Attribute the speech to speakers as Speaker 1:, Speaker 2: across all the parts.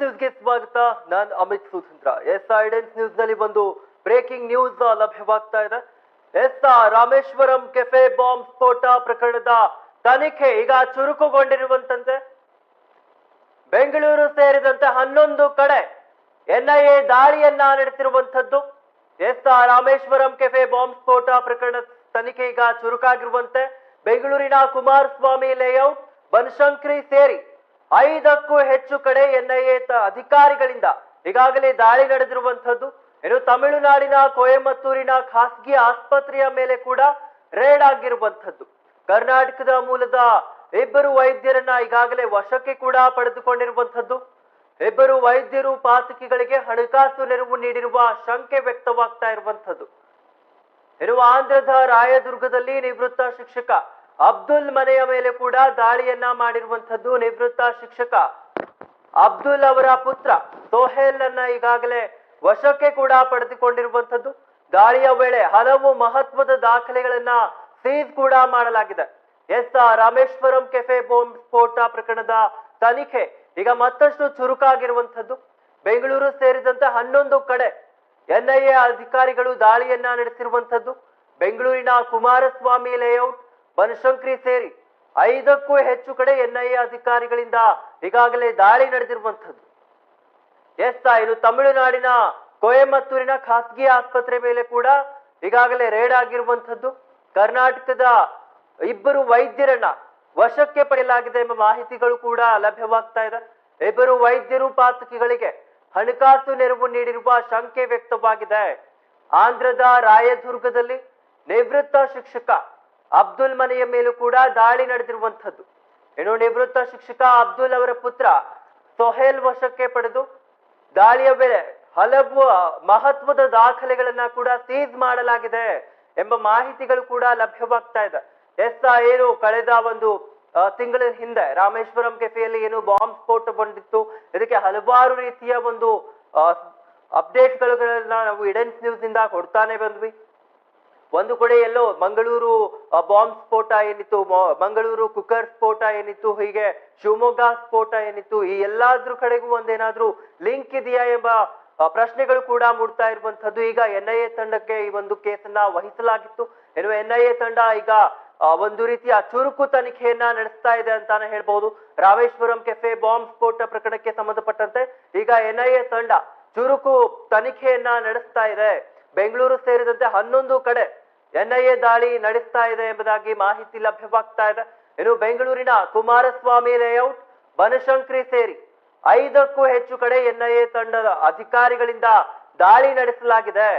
Speaker 1: ನ್ಯೂಸ್ಗೆ ಸ್ವಾಗತ. ನಾನು ಅಮಿತ್ ಸುಧೀಂದ್ರ. ಎಸ್ ಐಡೆನ್ಸ್ ನ್ಯೂಸ್ನಲ್ಲಿ ಬಂದು ಬ್ರೇಕಿಂಗ್ ನ್ಯೂಸ್ ಲಭ್ಯವಾಗ್ತಾ ಇದೆ. ಎಸ್ ರಾಮೇಶ್ವರಂ ಕೆಫೆ ಬಾಂಬ್ ಸ್ಫೋಟ ಪ್ರಕರಣದ ತನಿಖೆ ಈಗ ಚುರುಕುಗೊಂಡಿರುವಂತಂತೆ. ಬೆಂಗಳೂರು ಸೇರಿದಂತೆ ಹನ್ನೊಂದು ಕಡೆ ಎನ್ಐಎ ದಾಳಿಯನ್ನ ನಡೆಸಿರುವಂತದ್ದು ಎಸ್ ರಾಮೇಶ್ವರಂ ಕೆಫೆ ಬಾಂಬ್ ಸ್ಫೋಟ ಪ್ರಕರಣ ತನಿಖೆ ಈಗ ಚುರುಕಾಗಿರುವಂತೆ. ಬೆಂಗಳೂರಿನ ಕುಮಾರಸ್ವಾಮಿ ಲೇಔಟ್ ಬನಶಂಕರಿ ಸೇರಿ ಐದಕ್ಕೂ ಹೆಚ್ಚು ಕಡೆ ಎನ್ಐಎ ಅಧಿಕಾರಿಗಳಿಂದ ಈಗಾಗಲೇ ದಾಳಿ ನಡೆದಿರುವಂತದ್ದು ಏನು ತಮಿಳುನಾಡಿನ ಕೊಯಮತ್ತೂರಿನ ಖಾಸಗಿ ಆಸ್ಪತ್ರೆಯ ಮೇಲೆ ಕೂಡ ರೇಡ್ ಆಗಿರುವಂತದ್ದು ಕರ್ನಾಟಕದ ಮೂಲದ ಇಬ್ಬರು ವೈದ್ಯರನ್ನ ಈಗಾಗಲೇ ವಶಕ್ಕೆ ಕೂಡ ಪಡೆದುಕೊಂಡಿರುವಂತದ್ದು ಇಬ್ಬರು ವೈದ್ಯರು ಪಾತಕಿಗಳಿಗೆ ಹಣಕಾಸು ನೆರವು ನೀಡಿರುವ ಶಂಕೆ ವ್ಯಕ್ತವಾಗ್ತಾ ಇರುವಂತದ್ದು ಇರುವ ಆಂಧ್ರದ ರಾಯದುರ್ಗದಲ್ಲಿ ನಿವೃತ್ತ ಶಿಕ್ಷಕ ಅಬ್ದುಲ್ ಮನೆಯ ಮೇಲೆ ಕೂಡ ದಾಳಿಯನ್ನ ಮಾಡಿರುವಂತದ್ದು ನಿವೃತ್ತ ಶಿಕ್ಷಕ ಅಬ್ದುಲ್ ಅವರ ಪುತ್ರ ಸೋಹೇಲ್ ಅನ್ನ ಈಗಾಗಲೇ ವಶಕ್ಕೆ ಕೂಡ ಪಡೆದುಕೊಂಡಿರುವಂತದ್ದು ದಾಳಿಯ ವೇಳೆ ಹಲವು ಮಹತ್ವದ ದಾಖಲೆಗಳನ್ನ ಸೀಜ್ ಕೂಡ ಮಾಡಲಾಗಿದೆ. ಎಸ್ ರಾಮೇಶ್ವರಂ ಕೆಫೆ ಬಾಂಬ್ ಸ್ಫೋಟ ಪ್ರಕರಣದ ತನಿಖೆ ಈಗ ಮತ್ತಷ್ಟು ಚುರುಕಾಗಿರುವಂತದ್ದು ಬೆಂಗಳೂರು ಸೇರಿದಂತೆ ಹನ್ನೊಂದು ಕಡೆ ಎನ್ಐಎ ಅಧಿಕಾರಿಗಳು ದಾಳಿಯನ್ನ ನಡೆಸಿರುವಂತದ್ದು ಬೆಂಗಳೂರಿನ ಕುಮಾರಸ್ವಾಮಿ ಲೇಔಟ್ ಬನಶಂಕರಿ ಸೇರಿ ಐದಕ್ಕೂ ಹೆಚ್ಚು ಕಡೆ ಎನ್ಐಎ ಅಧಿಕಾರಿಗಳಿಂದ ಈಗಾಗಲೇ ದಾಳಿ ನಡೆದಿರುವಂತದ್ದು ಎಸ್ ಇದು ತಮಿಳುನಾಡಿನ ಕೊಯಮತ್ತೂರಿನ ಖಾಸಗಿ ಆಸ್ಪತ್ರೆ ಮೇಲೆ ಕೂಡ ಈಗಾಗಲೇ ರೇಡ್ ಆಗಿರುವಂತದ್ದು ಕರ್ನಾಟಕದ ಇಬ್ಬರು ವೈದ್ಯರನ್ನ ವಶಕ್ಕೆ ಪಡೆಯಲಾಗಿದೆ ಎಂಬ ಮಾಹಿತಿಗಳು ಕೂಡ ಲಭ್ಯವಾಗ್ತಾ ಇದೆ. ಇಬ್ಬರು ವೈದ್ಯರು ಪಾತಕಿಗಳಿಗೆ ಹಣಕಾಸು ನೆರವು ನೀಡಿರುವ ಶಂಕೆ ವ್ಯಕ್ತವಾಗಿದೆ. ಆಂಧ್ರದ ರಾಯದುರ್ಗದಲ್ಲಿ ನಿವೃತ್ತ ಶಿಕ್ಷಕ ಅಬ್ದುಲ್ ಮನೆಯ ಮೇಲೂ ಕೂಡ ದಾಳಿ ನಡೆದಿರುವಂತದ್ದು ಇನ್ನು ನಿವೃತ್ತ ಶಿಕ್ಷಕ ಅಬ್ದುಲ್ ಅವರ ಪುತ್ರ ಸೊಹೇಲ್ ವಶಕ್ಕೆ ಪಡೆದು ದಾಳಿಯ ವೇಳೆ ಹಲವು ಮಹತ್ವದ ದಾಖಲೆಗಳನ್ನ ಕೂಡ ಸೀಸ್ ಮಾಡಲಾಗಿದೆ ಎಂಬ ಮಾಹಿತಿಗಳು ಕೂಡ ಲಭ್ಯವಾಗ್ತಾ ಇದೆ. ಎಸ್ ಏನು ಕಳೆದ ಒಂದು ತಿಂಗಳ ಹಿಂದೆ ರಾಮೇಶ್ವರಂ ಕೆಫೆಯಲ್ಲಿ ಏನು ಬಾಂಬ್ ಸ್ಫೋಟ ಬಂದಿತ್ತು. ಇದಕ್ಕೆ ಹಲವಾರು ರೀತಿಯ ಒಂದು ಅಪ್ಡೇಟ್ಗಳನ್ನ ನಾವು ಇಡೆನ್ಸ್ ನ್ಯೂಸ್ನಿಂದ ಕೊಡ್ತಾನೆ ಬಂದ್ವಿ. ಒಂದು ಕಡೆ ಎಲ್ಲೋ ಮಂಗಳೂರು ಬಾಂಬ್ ಸ್ಫೋಟ ಏನಿತ್ತು ಮಂಗಳೂರು ಕುಕ್ಕರ್ ಸ್ಫೋಟ ಏನಿತ್ತು, ಹೀಗೆ ಶಿವಮೊಗ್ಗ ಸ್ಫೋಟ ಏನಿತ್ತು, ಈ ಎಲ್ಲಾದ್ರೂ ಕಡೆಗೂ ಒಂದೇನಾದ್ರೂ ಲಿಂಕ್ ಇದೆಯಾ ಎಂಬ ಪ್ರಶ್ನೆಗಳು ಕೂಡ ಮೂಡ್ತಾ ಇರುವಂತದ್ದು ಈಗ ಎನ್ಐಎ ತಂಡಕ್ಕೆ ಈ ಒಂದು ಕೇಸನ್ನ ವಹಿಸಲಾಗಿತ್ತು. ಏನು ಎ ತಂಡ ಈಗ ಒಂದು ರೀತಿಯ ಚುರುಕು ತನಿಖೆಯನ್ನ ನಡೆಸ್ತಾ ಇದೆ ಅಂತಾನೆ ಹೇಳ್ಬಹುದು ರಾಮೇಶ್ವರಂ ಕೆಫೆ ಬಾಂಬ್ ಸ್ಫೋಟ ಪ್ರಕರಣಕ್ಕೆ ಸಂಬಂಧಪಟ್ಟಂತೆ ಈಗ ಎನ್ಐಎ ತಂಡ ಚುರುಕು ತನಿಖೆಯನ್ನ ನಡೆಸ್ತಾ ಇದೆ. ಬೆಂಗಳೂರು ಸೇರಿದಂತೆ ಹನ್ನೊಂದು ಕಡೆ ಎನ್ಐಎ ದಾಳಿ ನಡೆಸ್ತಾ ಇದೆ ಎಂಬುದಾಗಿ ಮಾಹಿತಿ ಲಭ್ಯವಾಗ್ತಾ ಇದೆ. ಇನ್ನು ಬೆಂಗಳೂರಿನ ಕುಮಾರಸ್ವಾಮಿ ಲೇಔಟ್ ಬನಶಂಕ್ರಿ ಸೇರಿ ಐದಕ್ಕೂ ಹೆಚ್ಚು ಕಡೆ ಎನ್ಐಎ ತಂಡದ ಅಧಿಕಾರಿಗಳಿಂದ ದಾಳಿ ನಡೆಸಲಾಗಿದೆ.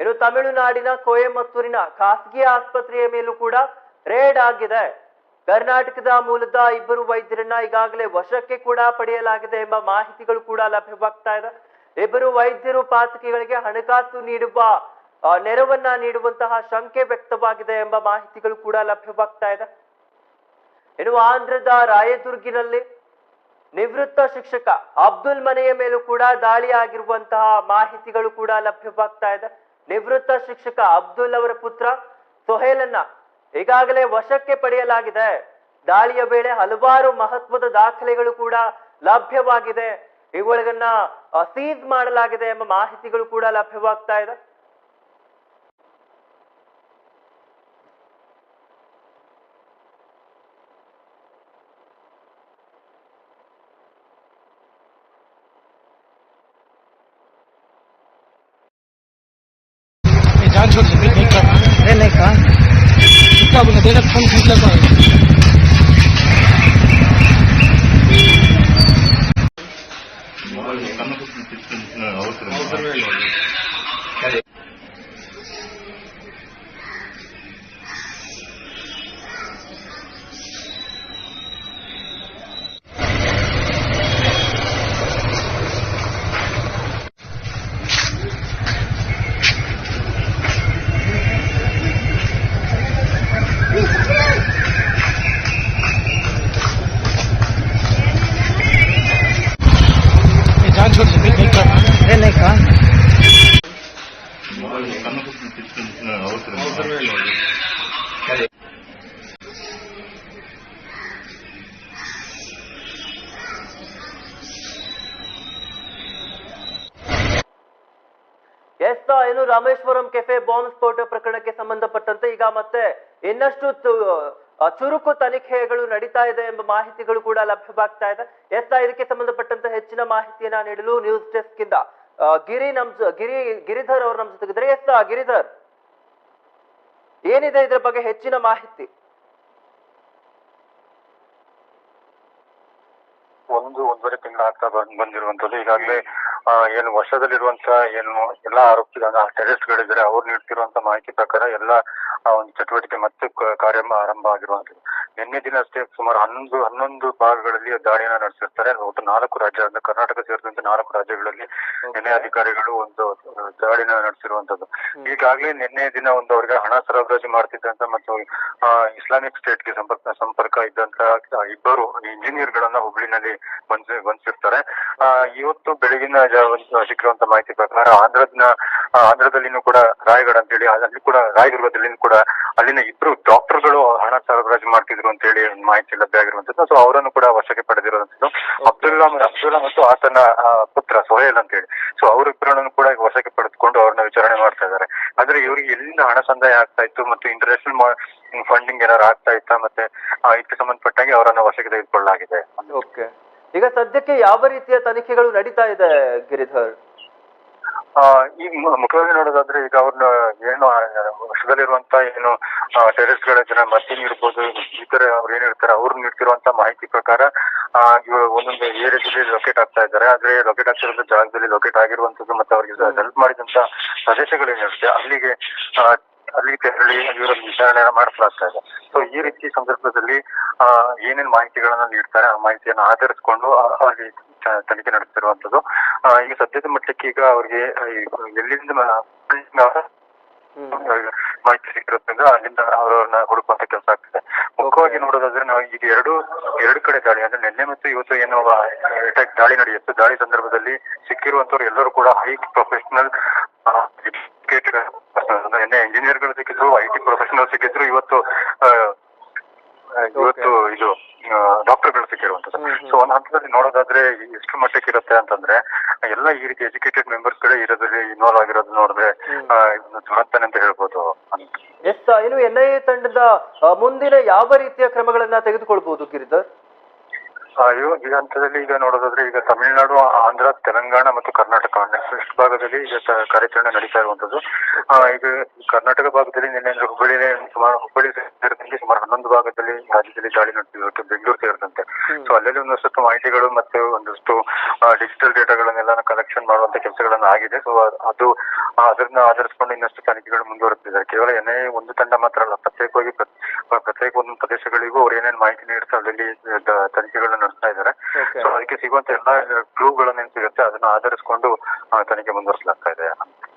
Speaker 1: ಇನ್ನು ತಮಿಳುನಾಡಿನ ಕೊಯಮತ್ತೂರಿನ ಖಾಸಗಿ ಆಸ್ಪತ್ರೆಯ ಮೇಲೂ ಕೂಡ ರೇಡ್ ಆಗಿದೆ. ಕರ್ನಾಟಕದ ಮೂಲದ ಇಬ್ಬರು ವೈದ್ಯರನ್ನ ಈಗಾಗಲೇ ವಶಕ್ಕೆ ಕೂಡ ಪಡೆಯಲಾಗಿದೆ ಎಂಬ ಮಾಹಿತಿಗಳು ಕೂಡ ಲಭ್ಯವಾಗ್ತಾ ಇದೆ. ಇಬ್ಬರು ವೈದ್ಯರು ಪಾತಕಿಗಳಿಗೆ ಹಣಕಾಸು ನೀಡುವ ನೆರವನ್ನ ನೀಡುವಂತಹ ಶಂಕೆ ವ್ಯಕ್ತವಾಗಿದೆ ಎಂಬ ಮಾಹಿತಿಗಳು ಕೂಡ ಲಭ್ಯವಾಗ್ತಾ ಇದೆ. ಇನ್ನು ಆಂಧ್ರದ ರಾಯದುರ್ಗಿನಲ್ಲಿ ನಿವೃತ್ತ ಶಿಕ್ಷಕ ಅಬ್ದುಲ್ ಮನೆಯ ಮೇಲೂ ಕೂಡ ದಾಳಿ ಆಗಿರುವಂತಹ ಮಾಹಿತಿಗಳು ಕೂಡ ಲಭ್ಯವಾಗ್ತಾ ಇದೆ. ನಿವೃತ್ತ ಶಿಕ್ಷಕ ಅಬ್ದುಲ್ ಅವರ ಪುತ್ರ ಸೊಹೇಲನ್ನ ಈಗಾಗಲೇ ವಶಕ್ಕೆ ಪಡೆಯಲಾಗಿದೆ. ದಾಳಿಯ ವೇಳೆ ಹಲವಾರು ಮಹತ್ವದ ದಾಖಲೆಗಳು ಕೂಡ ಲಭ್ಯವಾಗಿದೆ. ಇವುಗಳನ್ನ ಸೀಸ್ ಮಾಡಲಾಗಿದೆ ಎಂಬ ಮಾಹಿತಿಗಳು ಕೂಡ ಲಭ್ಯವಾಗ್ತಾ ಇದೆ.
Speaker 2: এটা
Speaker 1: কোন ফিল্টার পাওয়া ಬಾಂಬ್ ಸ್ಫೋಟ ಪ್ರಕರಣಕ್ಕೆ ಸಂಬಂಧಪಟ್ಟಂತೆ ಈಗ ಮತ್ತೆ ಇನ್ನಷ್ಟು ಚುರುಕು ತನಿಖೆಗಳು ನಡೀತಾ ಇದೆ ಎಂಬ ಮಾಹಿತಿಗಳು ಕೂಡ ಲಭ್ಯವಾಗ್ತಾ ಇದೆ. ಎಸ್ ಇದಕ್ಕೆ ಸಂಬಂಧಪಟ್ಟಂತೆ ಹೆಚ್ಚಿನ ಮಾಹಿತಿಯನ್ನ ನೀಡಲು ನ್ಯೂಸ್ ಡೆಸ್ಕ್ ಇಂದ ಗಿರಿ ನಮ್ ಗಿರಿ, ಗಿರಿಧರ್ ಅವರು ನಮ್ ಜೊತೆಗಿದ್ರೆ ಎಸ್ ಗಿರಿಧರ್. ಏನಿದೆ ಇದ್ರ ಬಗ್ಗೆ ಹೆಚ್ಚಿನ ಮಾಹಿತಿ?
Speaker 3: ಒಂದು, ಒಂದೂವರೆ ತಿಂಗಳ ಆಗ್ತಾ ಬಂದ್ ಬಂದಿರುವಂತದ್ದು. ಈಗಾಗಲೇ ಏನು ವರ್ಷದಲ್ಲಿರುವಂತ ಏನು ಎಲ್ಲಾ ಆರೋಪಿ ಟೆರರಿಸ್ಟ್ ಗಳಿದ್ರೆ ಅವ್ರು ನೀಡ್ತಿರುವಂತ ಮಾಹಿತಿ ಪ್ರಕಾರ ಎಲ್ಲ ಆ, ಒಂದು ಚಟುವಟಿಕೆ ಮತ್ತೆ ಕಾರ್ಯ ಆರಂಭ ಆಗಿರುವಂತದ್ದು ನಿನ್ನೆ ದಿನ ಅಷ್ಟೇ ಸುಮಾರು ಹನ್ನೊಂದು ಹನ್ನೊಂದು ಭಾಗಗಳಲ್ಲಿ ದಾಳಿಯನ್ನ ನಡೆಸಿರ್ತಾರೆ. ಒಟ್ಟು ನಾಲ್ಕು ರಾಜ್ಯ ಅಂದ್ರೆ ಕರ್ನಾಟಕ ಸೇರಿದಂತೆ ನಾಲ್ಕು ರಾಜ್ಯಗಳಲ್ಲಿ ನಿನ್ನೆ ಅಧಿಕಾರಿಗಳು ಒಂದು ದಾಳಿನ ನಡೆಸಿರುವಂತದ್ದು ಈಗಾಗಲೇ ನಿನ್ನೆ ದಿನ ಒಂದು ಅವರಿಗೆ ಹಣ ಸರಬರಾಜು ಮಾಡ್ತಿದ್ದಂತ ಮತ್ತು ಇಸ್ಲಾಮಿಕ್ ಸ್ಟೇಟ್ಗೆ ಸಂಪರ್ಕ ಸಂಪರ್ಕ ಇದ್ದಂತ ಇಬ್ಬರು ಇಂಜಿನಿಯರ್ ಗಳನ್ನ ಹುಬ್ಳಿನಲ್ಲಿ ಬಂದ್ ಬಂಧಿಸಿರ್ತಾರೆ ಇವತ್ತು ಬೆಳಗಿನ ಜಾವ ಸಿಕ್ಕಿರುವಂತ ಮಾಹಿತಿ ಪ್ರಕಾರ ಆಂಧ್ರದ ಆಂಧ್ರದಲ್ಲಿನೂ ಕೂಡ ರಾಯಗಢ ಅಂತೇಳಿ ಅಲ್ಲಿ ಕೂಡ ರಾಯದುರ್ಗದಲ್ಲಿನೂ ಕೂಡ ಅಲ್ಲಿನ ಇಬ್ರು ಡಾಕ್ಟರ್ಗಳು ಹಣ ಸರಬರಾಜು ಮಾಡ್ತಿದ್ರು ಅಂತ ಹೇಳಿ ಮಾಹಿತಿ ಲಭ್ಯ ಆಗಿರುವಂತದ್ದು ಸೊ ಅವರನ್ನು ಕೂಡ ವಶಕ್ಕೆ ಪಡೆದಿರುವಂತದ್ದು ಅಬ್ದುಲ್ಲಾ ಅಬ್ದುಲ್ಲಾ ಮತ್ತು ಆತನ ಪುತ್ರ ಸೊಹೇಲ್ ಅಂತ ಹೇಳಿ. ಸೊ ಅವರಿಬ್ಬರನ್ನು ಕೂಡ ವಶಕ್ಕೆ ಪಡೆದುಕೊಂಡು ಅವ್ರನ್ನ ವಿಚಾರಣೆ ಮಾಡ್ತಾ ಇದ್ದಾರೆ. ಆದ್ರೆ ಇವರಿಗೆ ಎಲ್ಲಿಂದ ಹಣ ಸಂದಾಯ ಆಗ್ತಾ ಇತ್ತು ಮತ್ತು ಇಂಟರ್ನ್ಯಾಷನಲ್ ಫಂಡಿಂಗ್ ಏನಾರು ಆಗ್ತಾ ಇತ್ತಾ? ಮತ್ತೆ ಇದಕ್ಕೆ ಸಂಬಂಧಪಟ್ಟಂಗೆ ಅವರನ್ನು ವಶಕ್ಕೆ ತೆಗೆದುಕೊಳ್ಳಲಾಗಿದೆ.
Speaker 1: ಓಕೆ ಈಗ ಸದ್ಯಕ್ಕೆ ಯಾವ ರೀತಿಯ ತನಿಖೆಗಳು ನಡೀತಾ ಇದೆ ಗಿರಿಧರ್?
Speaker 3: ಈ ಮುಖ್ಯವಾಗಿ ನೋಡೋದಾದ್ರೆ ಈಗ ಅವ್ರನ್ನ ಏನು ವಶದಲ್ಲಿರುವಂತ ಏನು ಟೆರರಿಸ್ಟ್ಗಳ ಜನ ಮದ್ದಿನ ಇರ್ಬೋದು ಇತರ ಅವ್ರು ಏನಿರ್ತಾರೆ ಅವ್ರು ನೀಡ್ತಿರುವಂತ ಮಾಹಿತಿ ಪ್ರಕಾರ ಇವಾಗ ಒಂದೊಂದು ಏರಿಯಾದಲ್ಲಿ ಲೊಕೇಟ್ ಆಗ್ತಾ ಇದ್ದಾರೆ. ಆದ್ರೆ ಲೊಕೇಟ್ ಆಗ್ತಿರೋ ಜಾಗದಲ್ಲಿ ಲೊಕೇಟ್ ಆಗಿರುವಂತದ್ದು ಮತ್ತೆ ಅವರಿಗೆ ಹೆಲ್ಪ್ ಮಾಡಿದಂತ ಪ್ರದೇಶಗಳೇನಿರುತ್ತೆ ಅಲ್ಲಿಗೆ ಆ, ಅಲ್ಲಿಗೆ ತೆರಳಿ ಇವರಲ್ಲಿ ವಿಚಾರಣೆಯನ್ನ ಮಾಡಿಸಲಾಗ್ತಾ ಇದೆ. ಸೊ ಈ ರೀತಿ ಸಂದರ್ಭದಲ್ಲಿ ಆ, ಏನೇನ್ ಮಾಹಿತಿಗಳನ್ನ ನೀಡ್ತಾರೆ ಆ ಮಾಹಿತಿಯನ್ನು ಆಧರಿಸಿಕೊಂಡು ಅಲ್ಲಿ ತನಿಖೆ ನಡೆಸ್ತಿರುವಂತದ್ದು ಈಗ ಸದ್ಯದ ಮಟ್ಟಕ್ಕೆ ಈಗ ಅವ್ರಿಗೆ ಎಲ್ಲಿಂದ ಮಾಹಿತಿ ಸಿಕ್ಕಿರೋದ್ರಿಂದ ಅಲ್ಲಿಂದ ಅವರನ್ನ ಹುಡುಕುವಂತ ಕೆಲಸ ಆಗ್ತಿದೆ. ಮುಖ್ಯವಾಗಿ ನೋಡೋದಾದ್ರೆ ನಾವು ಈಗ ಎರಡು ಎರಡು ಕಡೆ ದಾಳಿ ಅಂದ್ರೆ ನಿನ್ನೆ ಮತ್ತು ಇವತ್ತು ಏನು ಅಟ್ಯಾಕ್ ದಾಳಿ ನಡೆಯುತ್ತೆ. ದಾಳಿ ಸಂದರ್ಭದಲ್ಲಿ ಸಿಕ್ಕಿರುವಂತವ್ರು ಎಲ್ಲರೂ ಕೂಡ ಹೈ ಪ್ರೊಫೆಷನಲ್ ನಿನ್ನೆ ಇಂಜಿನಿಯರ್ಗಳು ಸಿಕ್ಕಿದ್ರು ಐ ಟಿ ಪ್ರೊಫೆಷನಲ್ ಸಿಕ್ಕಿದ್ರು ಇವತ್ತು ಇವತ್ತು ಇದು ಡಾಕ್ಟರ್ಗಳು ಸಿಕ್ಕಿರುವಂತದ್ದು. ಸೊ ಒಂದ್ ಹಂತದಲ್ಲಿ ನೋಡೋದಾದ್ರೆ ಎಷ್ಟು ಮಟ್ಟಕ್ಕೆ ಇರುತ್ತೆ ಅಂತಂದ್ರೆ ಎಲ್ಲ ಈ ರೀತಿ ಎಜುಕೇಟೆಡ್ ಮೆಂಬರ್ಸ್ ಗಳೇ ಇರೋದ್ರಲ್ಲಿ ಇನ್ವಾಲ್ವ್ ಆಗಿರೋದು ನೋಡಿದ್ರೆ ದುರಂತನೆ ಅಂತ ಹೇಳ್ಬೋದು.
Speaker 1: ಎಸ್ ಇನ್ನು ಎನ್ ಐ ಎ ತಂಡದ ಮುಂದಿನ ಯಾವ ರೀತಿಯ ಕ್ರಮಗಳನ್ನ ತೆಗೆದುಕೊಳ್ಬಹುದು ಗಿರಿಧರ್?
Speaker 3: ಇವ- ಈ ಹಂತದಲ್ಲಿ ಈಗ ನೋಡೋದಾದ್ರೆ ಈಗ ತಮಿಳುನಾಡು ಆಂಧ್ರ ತೆಲಂಗಾಣ ಮತ್ತು ಕರ್ನಾಟಕ ನೆಕ್ಸ್ಟ್ ಭಾಗದಲ್ಲಿ ಈಗ ಕಾರ್ಯಾಚರಣೆ ನಡೀತಾ ಇರುವಂತದ್ದು ಈಗ ಕರ್ನಾಟಕ ಭಾಗದಲ್ಲಿ ನಿನ್ನೆ ಹುಬ್ಬಳ್ಳಿ ಸುಮಾರು ಹುಬ್ಬಳ್ಳಿ ಸೇರಿದಂತೆ ಸುಮಾರು ಹನ್ನೊಂದು ಭಾಗದಲ್ಲಿ ರಾಜ್ಯದಲ್ಲಿ ದಾಳಿ ನಡೆದಿರುತ್ತೆ ಬೆಂಗಳೂರು ಸೇರಿದಂತೆ. ಸೊ ಅಲ್ಲಲ್ಲಿ ಒಂದಷ್ಟು ಮಾಹಿತಿಗಳು ಮತ್ತೆ ಒಂದಷ್ಟು ಡಿಜಿಟಲ್ ಡೇಟಾಗಳನ್ನೆಲ್ಲ ಕಲೆಕ್ಷನ್ ಮಾಡುವಂತ ಕೆಲಸಗಳನ್ನ ಆಗಿದೆ. ಸೊ ಅದು ಅದನ್ನ ಆಧರಿಸಿಕೊಂಡು ಇನ್ನಷ್ಟು ತನಿಖೆಗಳು ಮುಂದುವರೆದಿದ್ದಾರೆ ಕೇವಲ ಏನೇ ಒಂದು ತಂಡ ಮಾತ್ರ ಅಲ್ಲ ಪ್ರತ್ಯೇಕವಾಗಿ ಪ್ರ- ಪ್ರತ್ಯೇಕ ಒಂದೊಂದು ಪ್ರದೇಶಗಳಿಗೂ ಅವ್ರು ಏನೇನು ಮಾಹಿತಿ ನೀಡ್ತಾರೆ ಅಲ್ಲಿ ತನಿಖೆಗಳನ್ನ ನಡೆಸ್ತಾ ಇದ್ದಾರೆ ಸೊ ಅದಕ್ಕೆ ಸಿಗುವಂತ ಎಲ್ಲಾ ಕ್ಲೂಗಳನ್ನೇನ್ ಸಿಗುತ್ತೆ. ಅದನ್ನ ಆಧರಿಸಿಕೊಂಡು ತನಿಖೆ ಮುಂದುವರಿಸಲಾಗ್ತಾ ಇದೆ.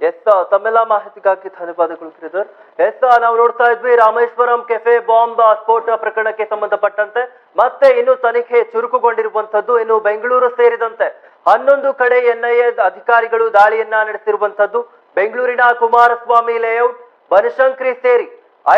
Speaker 1: ಎಸ್ ತಮ್ಮೆಲ್ಲ ಮಾಹಿತಿಗಾಗಿ ಧನ್ಯವಾದಗಳು ಗಿರಿಧರ್. ಎಸ್ ನಾವು ನೋಡ್ತಾ ಇದ್ವಿ ರಾಮೇಶ್ವರಂ ಕೆಫೆ ಬಾಂಬ್ ಸ್ಫೋಟ ಪ್ರಕರಣಕ್ಕೆ ಸಂಬಂಧಪಟ್ಟಂತೆ. ಮತ್ತೆ ಇನ್ನು ತನಿಖೆ ಚುರುಕುಗೊಂಡಿರುವಂತದ್ದು ಇನ್ನು ಬೆಂಗಳೂರು ಸೇರಿದಂತೆ. ಹನ್ನೊಂದು ಕಡೆ ಎನ್ಐಎ ಅಧಿಕಾರಿಗಳು ದಾಳಿಯನ್ನ ನಡೆಸಿರುವಂತದ್ದು ಬೆಂಗಳೂರಿನ ಕುಮಾರಸ್ವಾಮಿ ಲೇಔಟ್ ಬನಶಂಕರಿ ಸೇರಿ.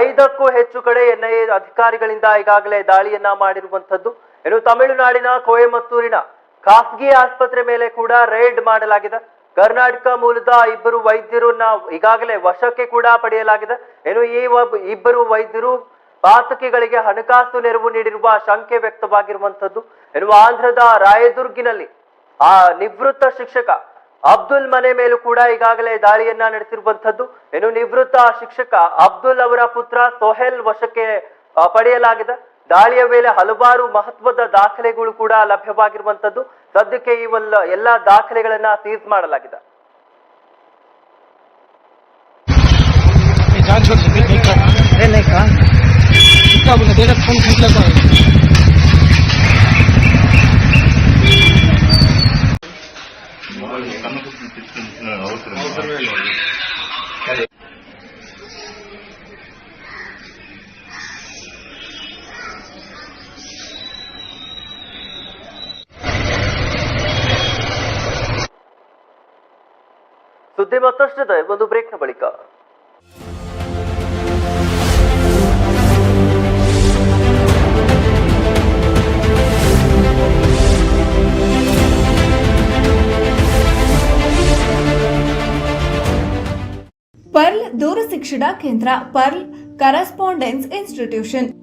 Speaker 1: ಐದಕ್ಕೂ ಹೆಚ್ಚು ಕಡೆ ಎನ್ಐಎ ಅಧಿಕಾರಿಗಳಿಂದ ಈಗಾಗಲೇ ದಾಳಿಯನ್ನ ಮಾಡಿರುವಂತದ್ದು ಇನ್ನು ತಮಿಳುನಾಡಿನ ಕೊಯಮತ್ತೂರಿನ ಖಾಸಗಿ ಆಸ್ಪತ್ರೆ ಮೇಲೆ ಕೂಡ ರೇಡ್ ಮಾಡಲಾಗಿದೆ. ಕರ್ನಾಟಕ ಮೂಲದ ಇಬ್ಬರು ವೈದ್ಯರನ್ನ ಈಗಾಗಲೇ ವಶಕ್ಕೆ ಕೂಡ ಪಡೆಯಲಾಗಿದೆ. ಇನ್ನು ಈ ಇಬ್ಬರು ವೈದ್ಯರು ಪಾತಕಿಗಳಿಗೆ ಹಣಕಾಸು ನೆರವು ನೀಡಿರುವ ಶಂಕೆ ವ್ಯಕ್ತವಾಗಿರುವಂತದ್ದು ಇನ್ನು ಆಂಧ್ರದ ರಾಯದುರ್ಗಿನಲ್ಲಿ ಆ ನಿವೃತ್ತ ಶಿಕ್ಷಕ ಅಬ್ದುಲ್ ಮನೆ ಮೇಲೂ ಕೂಡ ಈಗಾಗಲೇ ದಾಳಿಯನ್ನ ನಡೆಸಿರುವಂತದ್ದು ಇನ್ನು ನಿವೃತ್ತ ಶಿಕ್ಷಕ ಅಬ್ದುಲ್ ಅವರ ಪುತ್ರ ಸೊಹೇಲ್ ವಶಕ್ಕೆ ಪಡೆಯಲಾಗಿದೆ. ದಾಳಿಯ ವೇಳೆ ಹಲವಾರು ಮಹತ್ವದ ದಾಖಲೆಗಳು ಕೂಡ ಲಭ್ಯವಾಗಿರುವಂತದ್ದು. ಸದ್ಯಕ್ಕೆ ಇವೆಲ್ಲ ಎಲ್ಲ ದಾಖಲೆಗಳನ್ನ ಸೀಸ್ ಮಾಡಲಾಗಿದೆ. ಸುದ್ದಿ ಮತ್ತಷ್ಟಿದೆ ಒಂದು ಬಳಿಕ.
Speaker 4: ಶಿಕ್ಷಣ ಕೇಂದ್ರ pearl correspondence institution.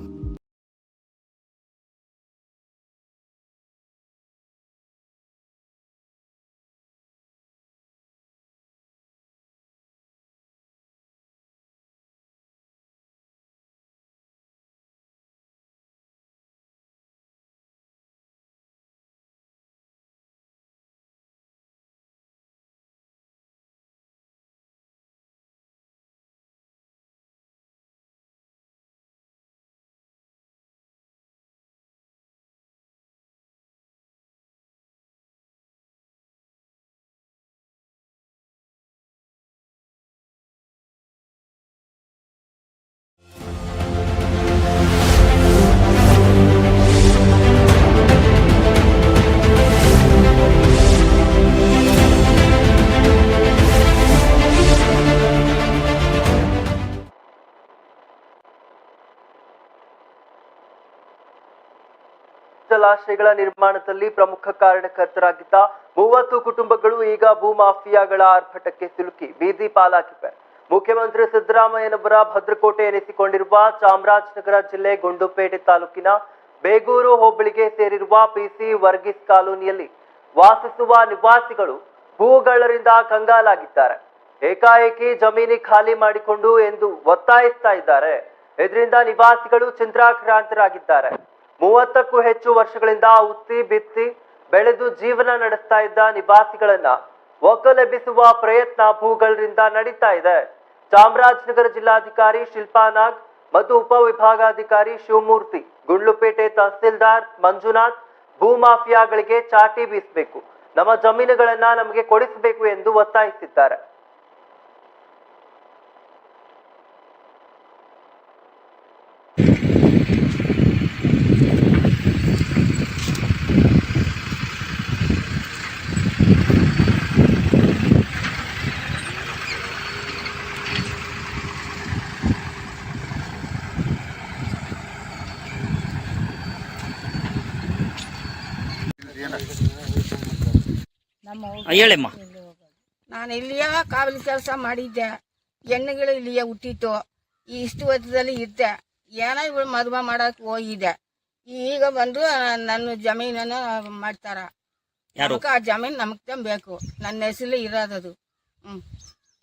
Speaker 1: ಜಲಾಶಯಗಳ ನಿರ್ಮಾಣದಲ್ಲಿ ಪ್ರಮುಖ ಕಾರಣಕರ್ತರಾಗಿದ್ದ ಮೂವತ್ತು ಕುಟುಂಬಗಳು ಈಗ ಭೂಮಾಫಿಯಾಗಳ ಆರ್ಭಟಕ್ಕೆ ಸಿಲುಕಿ, ಬೀದಿ ಪಾಲಾಗಿವೆ. ಮುಖ್ಯಮಂತ್ರಿ ಸಿದ್ದರಾಮಯ್ಯನವರ ಭದ್ರಕೋಟೆ ಎನಿಸಿಕೊಂಡಿರುವ ಚಾಮರಾಜನಗರ ಜಿಲ್ಲೆ ಗುಂಡುಪೇಟೆ ತಾಲೂಕಿನ ಬೇಗೂರು ಹೋಬಳಿಗೆ ಸೇರಿರುವ ಪಿಸಿ ವರ್ಗೀಸ್ ಕಾಲೋನಿಯಲ್ಲಿ ವಾಸಿಸುವ ನಿವಾಸಿಗಳು ಭೂಗಳರಿಂದ ಕಂಗಾಲಾಗಿದ್ದಾರೆ. ಏಕಾಏಕಿ ಜಮೀನಿ ಖಾಲಿ ಮಾಡಿಕೊಂಡು ಎಂದು ಒತ್ತಾಯಿಸ್ತಾ ಇದ್ದಾರೆ. ಇದರಿಂದ ನಿವಾಸಿಗಳು ಚಿಂತಾಕ್ರಾಂತರಾಗಿದ್ದಾರೆ ಮೂವತ್ತಕ್ಕೂ ಹೆಚ್ಚು ವರ್ಷಗಳಿಂದ ಉತ್ತಿ ಬಿತ್ತಿ ಬೆಳೆದು ಜೀವನ ನಡೆಸ್ತಾ ಇದ್ದ ನಿವಾಸಿಗಳನ್ನ ಒಕ್ಕಲೆಬ್ಬಿಸುವ ಪ್ರಯತ್ನ ಭೂಗಳರಿಂದ ನಡೀತಾ ಇದೆ. ಚಾಮರಾಜನಗರ ಜಿಲ್ಲಾಧಿಕಾರಿ ಶಿಲ್ಪಾ ನಾಗ್ ಮತ್ತು ಉಪವಿಭಾಗಾಧಿಕಾರಿ ಶಿವಮೂರ್ತಿ, ಗುಂಡ್ಲುಪೇಟೆ ತಹಸೀಲ್ದಾರ್ ಮಂಜುನಾಥ್ ಭೂಮಾಫಿಯಾಗಳಿಗೆ ಚಾಟಿ ಬೀಸಬೇಕು. ನಮ್ಮ ಜಮೀನುಗಳನ್ನ ನಮಗೆ ಕೊಡಿಸಬೇಕು ಎಂದು ಒತ್ತಾಯಿಸಿದ್ದಾರೆ.
Speaker 5: ಆ, ಹೇಳಮ್ಮ.
Speaker 2: ನಾನು ಇಲ್ಲಿಯ ಕಾವಲಿ ಕೆಲಸ ಮಾಡಿದ್ದೆ. ಹೆಣ್ಣುಗಳು ಇಲ್ಲಿಯೇ ಹುಟ್ಟಿತ್ತು. ಈ ಇಷ್ಟು ವರ್ಷದಲ್ಲಿ ಇದ್ದೆ. ಏನೋ ಇವಳು ಮದುವೆ ಮಾಡಕ್ ಹೋಗಿದ್ದೆ ಈಗ ಬಂದು ನನ್ನ ಜಮೀನನ್ನ ಮಾಡ್ತಾರ.
Speaker 5: ಯಾರು?
Speaker 2: ನಮಗ ಆ ಜಮೀನ್ ನಮಗ್ ಬೇಕು ನನ್ನ ಹೆಸರು ಇರೋದದು ಹ್ಮ್.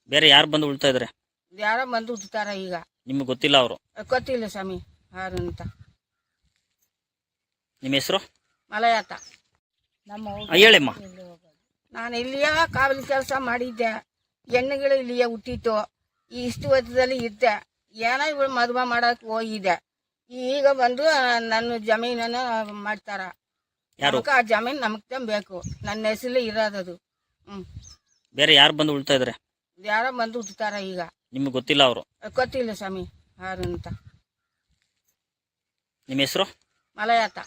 Speaker 5: ಬೇರೆ ಯಾರು ಬಂದು ಉಳ್ತಾ ಇದ್ರೆ?
Speaker 2: ಯಾರೋ ಬಂದು ಹುಡ್ತಾರ ಈಗ.
Speaker 5: ನಿಮ್ಗೆ ಗೊತ್ತಿಲ್ಲ ಅವರು?
Speaker 2: ಗೊತ್ತಿಲ್ಲ ಸ್ವಾಮಿ ಯಾರು ಅಂತ.
Speaker 5: ನಿಮ್ಮ ಹೆಸರು?
Speaker 2: ಮಲಯಾತ.
Speaker 5: ನಮ್ಮ ಹೇಳಮ್ಮ.
Speaker 2: ನಾನು ಇಲ್ಲಿಯ ಕಾವಲಿ ಕೆಲಸ ಮಾಡಿದ್ದೆ. ಹೆಣ್ಣುಗಳು ಇಲ್ಲಿಯೇ ಹುಟ್ಟಿತ್ತು. ಈ ಇಷ್ಟು ವರ್ಷದಲ್ಲಿ ಇದ್ದೆ. ಏನೋ ಇವಳು ಮದುವೆ ಮಾಡೋಕೆ ಹೋಗಿದ್ದೆ ಈಗ ಬಂದು ನನ್ನ ಜಮೀನನ್ನು ಮಾಡ್ತಾರ.
Speaker 5: ಯಾರು?
Speaker 2: ಆ ಜಮೀನ್ ನಮಗೆ ಬೇಕು. ನನ್ನ ಹೆಸರು ಇರೋದದು. ಹ್ಞೂ
Speaker 5: ಬೇರೆ ಯಾರು ಬಂದು ಉಳ್ತಾ ಇದ್ರೆ?
Speaker 2: ಯಾರೋ ಬಂದು ಹುಡ್ತಾರ ಈಗ.
Speaker 5: ನಿಮ್ಗೆ ಗೊತ್ತಿಲ್ಲ ಅವರು?
Speaker 2: ಗೊತ್ತಿಲ್ಲ ಸ್ವಾಮಿ. ಯಾರು ಅಂತ.
Speaker 6: ನಿಮ್ಮ ಹೆಸರು?
Speaker 2: ಮಲಯಾತ.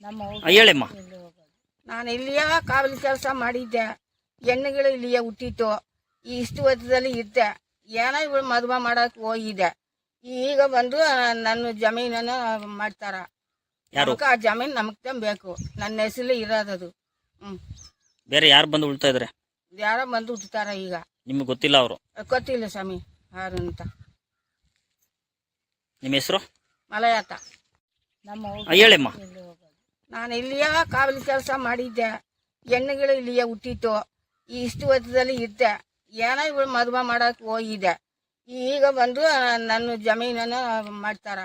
Speaker 6: ನಮ್ಮ ಹೇಳಿಮ್ಮ.
Speaker 2: ನಾನು ಇಲ್ಲಿಯ ಕಾವಲಿ ಕೆಲಸ ಮಾಡಿದ್ದೆ. ಹೆಣ್ಣುಗಳು ಇಲ್ಲಿಯೇ ಹುಟ್ಟಿತ್ತು. ಈ ಇಷ್ಟು ವರ್ಷದಲ್ಲಿ ಇದ್ದೆ. ಏನೋ ಇವಳು ಮದುವೆ ಮಾಡೋಕೆ ಹೋಗಿದ್ದೆ ಈಗ ಬಂದು ನನ್ನ ಜಮೀನನ್ನು ಮಾಡ್ತಾರ.
Speaker 6: ಯಾರು?
Speaker 2: ನಮ್ಗೆ ಆ ಜಮೀನ್ ನಮಗ್ ಬೇಕು. ನನ್ನ ಹೆಸರು ಇರೋದದು. ಹ್ಞೂ
Speaker 6: ಬೇರೆ ಯಾರು ಬಂದು ಉಳ್ತಾ ಇದ್ರೆ?
Speaker 2: ಯಾರೋ ಬಂದು ಹುಟ್ಟುತ್ತಾರ ಈಗ.
Speaker 6: ನಿಮ್ಗೆ ಗೊತ್ತಿಲ್ಲ ಅವರು?
Speaker 2: ಗೊತ್ತಿಲ್ಲ ಸ್ವಾಮಿ. ಯಾರು ಅಂತ.
Speaker 6: ನಿಮ್ಮ ಹೆಸರು?
Speaker 2: ಮಲಯಾತ.
Speaker 6: ಹೇಳಿಮ್ಮ.
Speaker 2: ನಾನು ಇಲ್ಲಿಯ ಕಾವಲಿ ಕೆಲಸ ಮಾಡಿದ್ದೆ. ಹೆಣ್ಣುಗಳು ಇಲ್ಲಿಯೇ ಹುಟ್ಟಿತ್ತು. ಈ ಇಷ್ಟು ವರ್ಷದಲ್ಲಿ ಇದ್ದೆ. ಏನೋ ಇವಳು ಮದುವೆ ಮಾಡೋಕೆ ಹೋಗಿದ್ದೆ ಈಗ ಬಂದು ನನ್ನ ಜಮೀನನ್ನು ಮಾಡ್ತಾರ.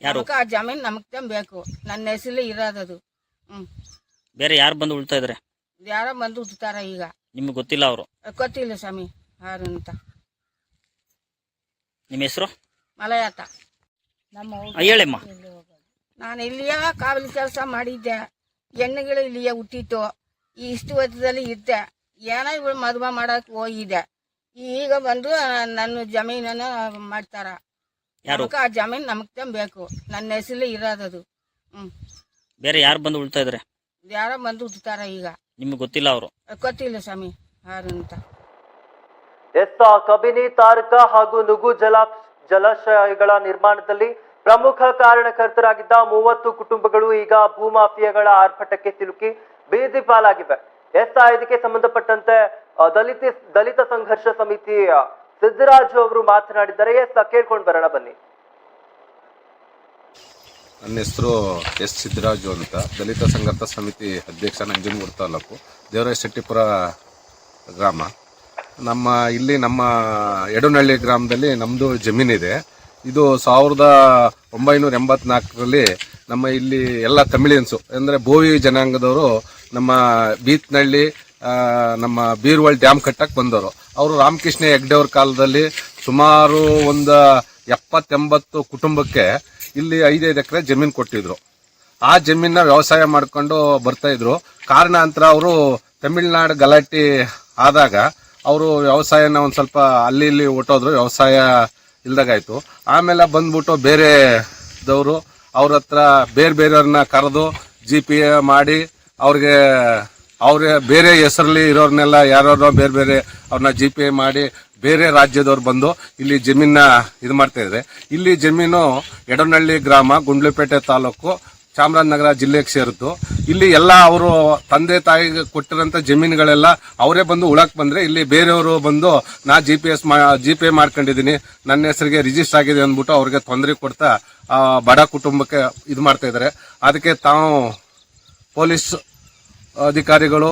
Speaker 6: ಯಾರು?
Speaker 2: ನಮ್ಗೆ ಆ ಜಮೀನು ನಮಗೆ ಬೇಕು. ನನ್ನ ಹೆಸರು ಇರೋದದು. ಹ್ಞೂ
Speaker 6: ಬೇರೆ ಯಾರು ಬಂದು ಉಳ್ತಾ ಇದ್ರೆ?
Speaker 2: ಯಾರೋ ಬಂದು ಉಡ್ತಾರ ಈಗ.
Speaker 6: ನಿಮ್ಗೆ ಗೊತ್ತಿಲ್ಲ ಅವರು?
Speaker 2: ಗೊತ್ತಿಲ್ಲ ಸ್ವಾಮಿ ಯಾರು ಅಂತ.
Speaker 6: ನಿಮ್ಮ ಹೆಸರು?
Speaker 2: ಮಲಯಾತ.
Speaker 6: ಹೇಳಿಮ್ಮ.
Speaker 2: ನಾನು ಇಲ್ಲಿಯ ಕಾವಲಿ ಕೆಲಸ ಮಾಡಿದ್ದೆ. ಹೆಣ್ಣುಗಳು ಇಲ್ಲಿಯೇ ಹುಟ್ಟಿತ್ತು. ಈ ಇಷ್ಟು ವರ್ಷದಲ್ಲಿ ಇದ್ದೆ. ಏನೋ ಇವಳು ಮದುವೆ ಮಾಡಕ್ ಹೋಗಿದ್ದೆ. ಈಗ ಬಂದು ನನ್ನ ಜಮೀನನ್ನ ಮಾಡ್ತಾರ.
Speaker 6: ಯಾರು?
Speaker 2: ನಮ್ಗೆ ಆ ಜಮೀನ್ ನಮಗ್ ಬೇಕು. ನನ್ನ ಹೆಸರಲ್ಲಿ ಇರೋದದು. ಹ್ಮ್.
Speaker 6: ಬೇರೆ ಯಾರು ಬಂದು ಉಳ್ತಾ ಇದ್ರೆ?
Speaker 2: ಯಾರೋ ಬಂದು ಹುಟ್ಟುತ್ತಾರ ಈಗ.
Speaker 6: ನಿಮಗೆ ಗೊತ್ತಿಲ್ಲ ಅವರು?
Speaker 2: ಗೊತ್ತಿಲ್ಲ ಸ್ವಾಮಿ. ಯಾರು ಅಂತ.
Speaker 1: ಎಸ್ ಆ ಕಬಿನಿ ತಾರಕ ಹಾಗೂ ನುಗು ಜಲ ಜಲಾಶಯಗಳ ನಿರ್ಮಾಣದಲ್ಲಿ ಪ್ರಮುಖ ಕಾರಣಕರ್ತರಾಗಿದ್ದ ಮೂವತ್ತು ಕುಟುಂಬಗಳು ಈಗ ಭೂಮಾಫಿಯಾಗಳ ಆರ್ಭಟಕ್ಕೆ ಸಿಲುಕಿ ಬೀದಿ ಪಾಲಾಗಿವೆ. ಎಸ್ ಇದಕ್ಕೆ ಸಂಬಂಧಪಟ್ಟಂತೆ ದಲಿತ ದಲಿತ ಸಂಘರ್ಷ ಸಮಿತಿ ಸಿದ್ದರಾಜು ಅವರು ಮಾತನಾಡಿದ್ದಾರೆ. ಎಸ್ ಕೇಳ್ಕೊಂಡು ಬರೋಣ ಬನ್ನಿ.
Speaker 7: ನನ್ನ ಹೆಸರು ಎಸ್ ಸಿದ್ದರಾಜು ಅಂತ. ದಲಿತ ಸಂಘರ್ಷ ಸಮಿತಿ ಅಧ್ಯಕ್ಷ ನಂಜನಗೂರು ತಾಲೂಕು ದೇವರಾಯ ಶೆಟ್ಟಿಪುರ ಗ್ರಾಮ. ನಮ್ಮ, ಇಲ್ಲಿ ನಮ್ಮ ಎಡನಹಳ್ಳಿ ಗ್ರಾಮದಲ್ಲಿ ನಮ್ಮದು ಜಮೀನಿದೆ. ಇದು ಸಾವಿರದ ಒಂಬೈನೂರ ಎಂಬತ್ನಾಲ್ಕರಲ್ಲಿ ನಮ್ಮ ಇಲ್ಲಿ ಎಲ್ಲ ತಮಿಳಿಯನ್ಸು, ಅಂದರೆ ಭೋವಿ ಜನಾಂಗದವರು ನಮ್ಮ ಬೀತ್ನಳ್ಳಿ ನಮ್ಮ ಬೀರ್ವಳ್ ಡ್ಯಾಮ್ ಕಟ್ಟಕ್ಕೆ ಬಂದವರು. ಅವರು ರಾಮಕೃಷ್ಣ ಹೆಗ್ಡೆ ಅವ್ರ ಕಾಲದಲ್ಲಿ ಸುಮಾರು ಒಂದು ಎಪ್ಪತ್ತೆಂಬತ್ತು ಕುಟುಂಬಕ್ಕೆ ಇಲ್ಲಿ ಐದೈದು ಎಕರೆ ಜಮೀನು ಕೊಟ್ಟಿದ್ರು. ಆ ಜಮೀನ ವ್ಯವಸಾಯ ಮಾಡಿಕೊಂಡು ಬರ್ತಾ ಇದ್ರು. ಕಾರಣಾಂತರ ಅವರು ತಮಿಳ್ನಾಡು ಗಲಾಟೆ ಆದಾಗ ಅವರು ವ್ಯವಸಾಯನ ಒಂದು ಸ್ವಲ್ಪ ಅಲ್ಲಿ ಇಲ್ಲಿ ಹೊಟ್ಟೋದ್ರು ವ್ಯವಸಾಯ ಇಲ್ದಾಗಾಯ್ತು ಆಮೇಲೆ ಬಂದ್ಬಿಟ್ಟು ಬೇರೆದವರು ಅವ್ರ ಹತ್ರ ಬೇರೆ ಬೇರೆಯವ್ರನ್ನ ಕರೆದು ಜಿ ಪಿ ಮಾಡಿ ಅವ್ರಿಗೆ ಅವ್ರಿಗೆ ಬೇರೆ ಹೆಸರಲ್ಲಿ ಇರೋರ್ನೆಲ್ಲ ಯಾರ್ಯಾರೋ ಬೇರೆ ಬೇರೆ ಅವ್ರನ್ನ ಜಿ ಪಿ ಮಾಡಿ ಬೇರೆ ರಾಜ್ಯದವ್ರು ಬಂದು ಇಲ್ಲಿ ಜಮೀನ ಇದು ಮಾಡ್ತಾ ಇದ್ದಾರೆ ಇಲ್ಲಿ ಜಮೀನು ಎಡನಹಳ್ಳಿ ಗ್ರಾಮ ಗುಂಡ್ಲುಪೇಟೆ ತಾಲೂಕು ಚಾಮರಾಜನಗರ ಜಿಲ್ಲೆಗೆ ಸೇರಿದ್ದು. ಇಲ್ಲಿ ಎಲ್ಲ ಅವರು ತಂದೆ ತಾಯಿಗೆ ಕೊಟ್ಟಿರೋಂಥ ಜಮೀನುಗಳೆಲ್ಲ ಅವರೇ ಬಂದು ಉಳಕ್ ಬಂದ್ರೆ ಇಲ್ಲಿ ಬೇರೆಯವರು ಬಂದು ನಾ G P S G pay ಮಾಡ್ಕೊಂಡಿದ್ದೀನಿ, ನನ್ನ ಹೆಸರಿಗೆ ರಿಜಿಸ್ಟರ್ ಆಗಿದೆ ಅಂದ್ಬಿಟ್ಟು ಅವ್ರಿಗೆ ತೊಂದರೆ ಕೊಡ್ತಾ ಬಡ ಕುಟುಂಬಕ್ಕೆ ಇದು ಮಾಡ್ತಾ ಇದ್ದಾರೆ. ಅದಕ್ಕೆ ತಾವು ಪೊಲೀಸ್ ಅಧಿಕಾರಿಗಳು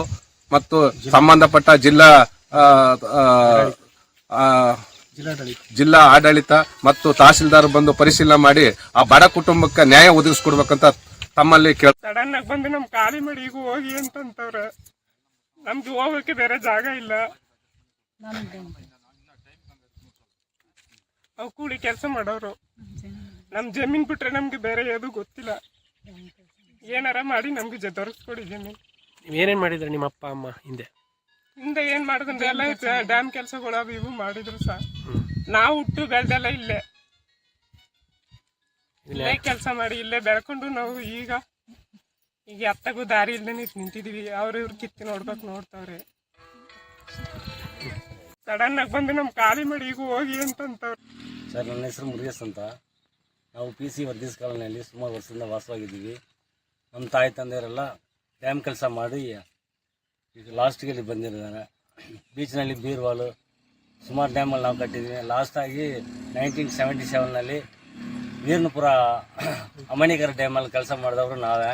Speaker 7: ಮತ್ತು ಸಂಬಂಧಪಟ್ಟ ಜಿಲ್ಲಾ ಜಿಲ್ಲಾ ಆಡಳಿತ ಮತ್ತು ತಹಸೀಲ್ದಾರ್ ಬಂದು ಪರಿಶೀಲನೆ ಮಾಡಿ ಆ ಬಡ ಕುಟುಂಬಕ್ಕೆ ನ್ಯಾಯ ಒದಗಿಸ್ಕೊಡ್ಬೇಕಂತ ತಮ್ಮಲ್ಲಿ ಕೇಳ
Speaker 8: ಸಡನ್ ಆಗಿ ಬಂದು ನಮ್ ಖಾಲಿ ಮಾಡಿ ಈಗ ಹೋಗಿ ಅಂತಂತವ್ರ. ನಮ್ದು ಹೋಗಕ್ಕೆ ಬೇರೆ ಜಾಗ ಇಲ್ಲ. ಅವ್ ಕೂಡಿ ಕೆಲಸ ಮಾಡೋರು. ನಮ್ ಜಮೀನ್ ಬಿಟ್ರೆ ನಮ್ಗೆ ಬೇರೆ ಯಾವ್ದು ಗೊತ್ತಿಲ್ಲ. ಏನಾರ ಮಾಡಿ ನಮ್ಗೆ ಜ ದೊರಕಿಸ್ಕೊಡಿ ಜಮೀನ್
Speaker 5: ಏನೇನ್ ಮಾಡಿದ್ರೆ ನಿಮ್ಮ ಅಪ್ಪ ಅಮ್ಮ ಹಿಂದೆ?
Speaker 8: ಹಿಂದೆ ಏನ್ ಮಾಡಿದ್ರೆ ಎಲ್ಲ ಡ್ಯಾಮ್ ಕೆಲಸಗಳು ಅವು ಇವು ಮಾಡಿದ್ರು ಸಹ ನಾವು ಹುಟ್ಟು ಬೆಳ್ದೆಲ್ಲ ಇಲ್ಲೇ. ಇಲ್ಲೇ ಕೆಲಸ ಮಾಡಿ ಇಲ್ಲೇ ಬೆಳ್ಕೊಂಡು ನಾವು ಈಗ ಈಗ ಅತ್ತಗೂ ದಾರಿ ಇಲ್ಲದೆ ನಿಂತಿದೀವಿ. ಅವ್ರ ಇವ್ರು ಕಿತ್ತಿ ನೋಡ್ಬೇಕು ನೋಡ್ತಾವ್ರೆ. ಸಡನ್ ಆಗಿ ಬಂದು ನಮ್ ಖಾಲಿ ಮಾಡಿ ಈಗ ಹೋಗಿ ಅಂತಂತವ್ರು.
Speaker 9: ಸರ್ ನನ್ನ ಹೆಸರು ಮುರುಗೇಶ್ ಅಂತ. ನಾವು ಪಿ ಸಿ ವರ್ಗೀಸ್ ಕಾಲೋನಿಯಲ್ಲಿ ಸುಮಾರು ವರ್ಷದಿಂದ ವಾಸವಾಗಿದ್ದೀವಿ. ನಮ್ಮ ತಾಯಿ ತಂದೆಯವರೆಲ್ಲ ಡ್ಯಾಮ್ ಕೆಲಸ ಮಾಡಿ ಈಗ ಲಾಸ್ಟ್ಗೆ ಇಲ್ಲಿ ಬಂದಿದ್ದಾರೆ. ಬೀಚ್ನಲ್ಲಿ ಬೀರ್ವಾಲು ಸುಮಾರು ಡ್ಯಾಮಲ್ಲಿ ನಾವು ಕಟ್ಟಿದ್ದೀವಿ ಲಾಸ್ಟಾಗಿ ನೈನ್ಟೀನ್ ಸೆವೆಂಟಿ ಸೆವೆನ್ನಲ್ಲಿ ವೀರ್ನಪುರ ಅಮಣಿಕರ ಡ್ಯಾಮಲ್ಲಿ ಕೆಲಸ ಮಾಡಿದವರು ನಾವೇ.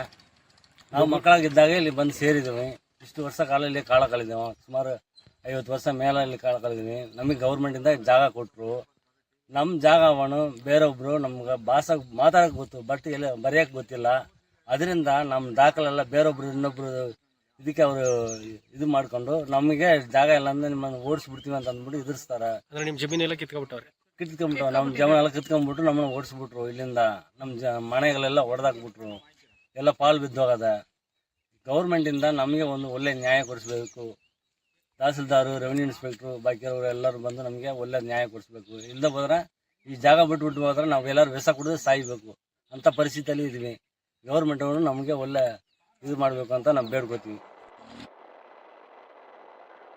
Speaker 9: ನಾವು ಮಕ್ಕಳಾಗಿದ್ದಾಗ ಇಲ್ಲಿ ಬಂದು ಸೇರಿದ್ದೀವಿ ಇಷ್ಟು ವರ್ಷ ಕಾಲ ಇಲ್ಲಿ ಕಾಳ ಕಳಿದೀವಿ. ಸುಮಾರು ಐವತ್ತು ವರ್ಷ ಮೇಲೆ ಇಲ್ಲಿ ಕಾಳ ಕಳೆದೀವಿ. ನಮಗೆ ಗೌರ್ಮೆಂಟಿಂದ ಜಾಗ ಕೊಟ್ಟರು ನಮ್ಮ ಜಾಗವನ್ನು ಬೇರೊಬ್ಬರು ನಮ್ಗೆ ಭಾಷೆ ಮಾತಾಡೋಕೆ ಗೊತ್ತು ಬಟ್ ಎಲ್ಲ ಬರೆಯೋಕೆ ಗೊತ್ತಿಲ್ಲ. ಅದರಿಂದ ನಮ್ಮ ದಾಖಲೆಲ್ಲ ಬೇರೊಬ್ರು ಇನ್ನೊಬ್ರು ಇದಕ್ಕೆ ಅವರು ಇದು ಮಾಡ್ಕೊಂಡು ನಮಗೆ ಜಾಗ ಇಲ್ಲ ಅಂದ್ರೆ ನಿಮ್ಮನ್ನು ಓಡಿಸ್ಬಿಡ್ತೀವಿ ಅಂತ ಅಂದ್ಬಿಟ್ಟು ಎದುರಿಸ್ತಾರೆ
Speaker 5: ನಿಮ್ಮ ಜಮೀನೆಲ್ಲ ಕಿತ್ಕೊಬಿಟ್ಟವ್ರೆ
Speaker 9: ಕಿತ್ಕೊಂಡ್ಬಿಟ್ಟು ನಮ್ಮ ಜಮೀನೆಲ್ಲ ಎಲ್ಲ ಕಿತ್ಕೊಂಡ್ಬಿಟ್ಟು ನಮ್ಮನ್ನು ಓಡಿಸ್ಬಿಟ್ರು. ಇಲ್ಲಿಂದ ನಮ್ಮ ಜ, ಮನೆಗಳೆಲ್ಲ ಹೊಡೆದಾಕ್ಬಿಟ್ರು ಎಲ್ಲ ಪಾಲು ಬಿದ್ದೋಗದ. ಗೌರ್ಮೆಂಟಿಂದ ನಮಗೆ ಒಂದು ಒಳ್ಳೆ ನ್ಯಾಯ ಕೊಡಿಸ್ಬೇಕು. ತಹಸೀಲ್ದಾರು, ರೆವಿನ್ಯೂ ಇನ್ಸ್ಪೆಕ್ಟ್ರು ಬಾಕಿಯವರು ಎಲ್ಲರೂ ಬಂದು ನಮಗೆ ಒಳ್ಳೆ ನ್ಯಾಯ ಕೊಡಿಸ್ಬೇಕು. ಇಲ್ಲದೆ ಹೋದ್ರೆ, ಈ ಜಾಗ ಬಿಟ್ಬಿಟ್ಟು ಹೋದ್ರೆ ನಾವು ಎಲ್ಲರೂ ವಿಷ ಕುಡಿದು ಸಾಯ್ಬೇಕು. ಅಂತ ಪರಿಸ್ಥಿತಿಯಲ್ಲಿ ಇದ್ದೀವಿ ಗೌರ್ಮೆಂಟ್ ಅವರು ನಮಗೆ ಒಳ್ಳೆ ಇದು ಮಾಡಬೇಕು ಅಂತ ನಾವು ಬೇಡ್ಕೋತೀವಿ.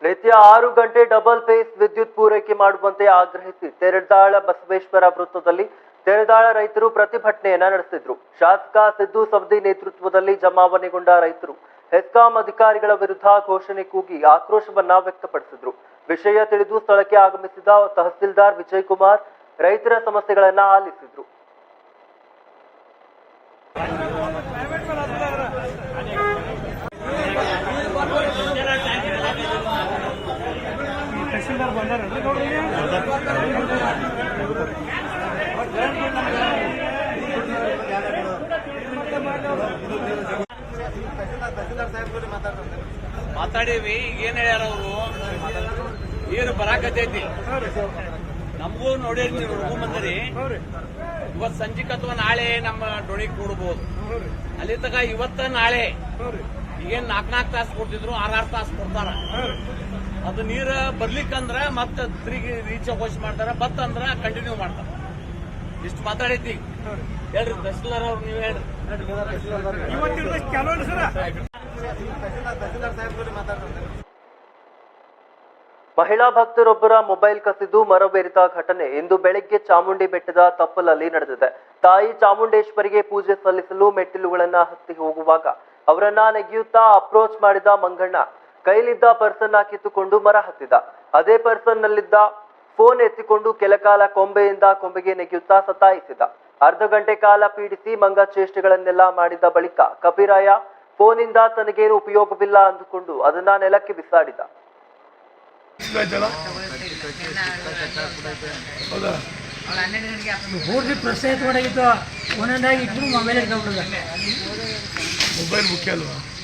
Speaker 1: ನಿತ್ಯ ಆರು ಗಂಟೆ ಡಬಲ್ ಫೇಸ್ ವಿದ್ಯುತ್ ಪೂರೈಕೆ ಮಾಡುವಂತೆ ಆಗ್ರಹಿಸಿ ತೆರೆದಾಳ ಬಸವೇಶ್ವರ ವೃತ್ತದಲ್ಲಿ ತೆರೆದಾಳ ರೈತರು ಪ್ರತಿಭಟನೆಯನ್ನ ನಡೆಸಿದ್ರು. ಶಾಸಕ ಸಿದ್ದು ಸವದಿ ನೇತೃತ್ವದಲ್ಲಿ ಜಮಾವಣೆಗೊಂಡ ರೈತರು ಹೆಸ್ಕಾಂ ಅಧಿಕಾರಿಗಳ ವಿರುದ್ಧ ಘೋಷಣೆ ಕೂಗಿ ಆಕ್ರೋಶವನ್ನ ವ್ಯಕ್ತಪಡಿಸಿದ್ರು. ವಿಷಯ ತಿಳಿದು ಸ್ಥಳಕ್ಕೆ ಆಗಮಿಸಿದ ತಹಸೀಲ್ದಾರ್ ವಿಜಯ್ ಕುಮಾರ್ ರೈತರ ಸಮಸ್ಯೆಗಳನ್ನ ಆಲಿಸಿದ್ರು.
Speaker 10: ಮಾತಾಡೀವಿ ಈಗ ಏನ್ ಹೇಳ್ಯಾರ ಅವರು? ಏನು ಬರಾಕತೈತಿ ನಮಗೂ ನೋಡಿ ನೀವು ಬಂದಿರಿ ಇವತ್ ಸಂಜಿಕ್ ಅಥವಾ ನಾಳೆ ನಮ್ಮ ಡೊಣಿ ಕೂಡಬಹುದು ಅಲ್ಲಿ ತಗ ಇವತ್ತ ನಾಳೆ. ಈಗೇನ್ ನಾಲ್ಕ್ ನಾಲ್ಕು ತಾಸು ಕೊಡ್ತಿದ್ರು ಆರಾರು ತಾಸು ಕೊಡ್ತಾರ. ಅದು ನೀರ ಬರ್ಲಿಕ್ಕಂದ್ರ ಮತ್ತ ತಿರುಗಿ ರೀಚ್ ಘೋಷಣೆ ಮಾಡ್ತಾರ ಬತ್ ಅಂದ್ರ ಕಂಟಿನ್ಯೂ ಮಾಡ್ತಾರ. ಇಷ್ಟು ಮಾತಾಡೈತಿ. ಹೇಳ್ರಿ ತಹಸೀಲ್ದಾರ್ ಅವ್ರು ನೀವ್ ಹೇಳ್ರಿ.
Speaker 1: ಮಹಿಳಾ ಭಕ್ತರೊಬ್ಬರ ಮೊಬೈಲ್ ಕಸಿದು ಮರಬೇರಿದ ಘಟನೆ. ಇಂದು ಬೆಳಗ್ಗೆ ಚಾಮುಂಡಿ ಬೆಟ್ಟದ ತಪ್ಪಲಲ್ಲಿ ನಡೆದಿದೆ. ತಾಯಿ ಚಾಮುಂಡೇಶ್ವರಿಗೆ ಪೂಜೆ ಸಲ್ಲಿಸಲು ಮೆಟ್ಟಿಲುಗಳನ್ನ ಹತ್ತಿ ಹೋಗುವಾಗ ಅವರನ್ನ ನೆಗೆಯುತ್ತಾ ಅಪ್ರೋಚ್ ಮಾಡಿದ ಮಂಗಣ್ಣ. ಕೈಲಿದ್ದ ಪರ್ಸನ್ನ ಕಿತ್ತುಕೊಂಡು ಮರ ಹತ್ತಿದ. ಅದೇ ಪರ್ಸನ್ ನಲ್ಲಿದ್ದ ಫೋನ್ ಎತ್ತಿಕೊಂಡು ಕೆಲಕಾಲ ಕೊಂಬೆಯಿಂದ ಕೊಂಬೆಗೆ ನೆಗೆಯುತ್ತಾ ಸತಾಯಿಸಿದ. ಅರ್ಧ ಗಂಟೆ ಕಾಲ ಪೀಡಿಸಿ ಮಂಗ ಚೇಷ್ಟೆಗಳನ್ನೆಲ್ಲ ಮಾಡಿದ ಬಳಿಕ ಕಪಿರಾಯ ಫೋನಿಂದ ತನಗೇನು ಉಪಯೋಗವಿಲ್ಲ ಅಂದುಕೊಂಡು ಅದನ್ನ ನೆಲಕ್ಕೆ ಬಿಸಾಡಿದ.
Speaker 5: ಪ್ರಶ್ನೆ ಎತ್ಕೊಂಡಾಗಿತ್ತು ಒಂದೊಂದಾಗಿ ಇಟ್ಬಿಟ್ಟು ಮೊಬೈಲ್ ಇಟ್ಕೊಂಡ್ಬಿಡೋದು
Speaker 8: ಮೊಬೈಲ್ ಮುಖ್ಯ ಅಲ್ವಾ?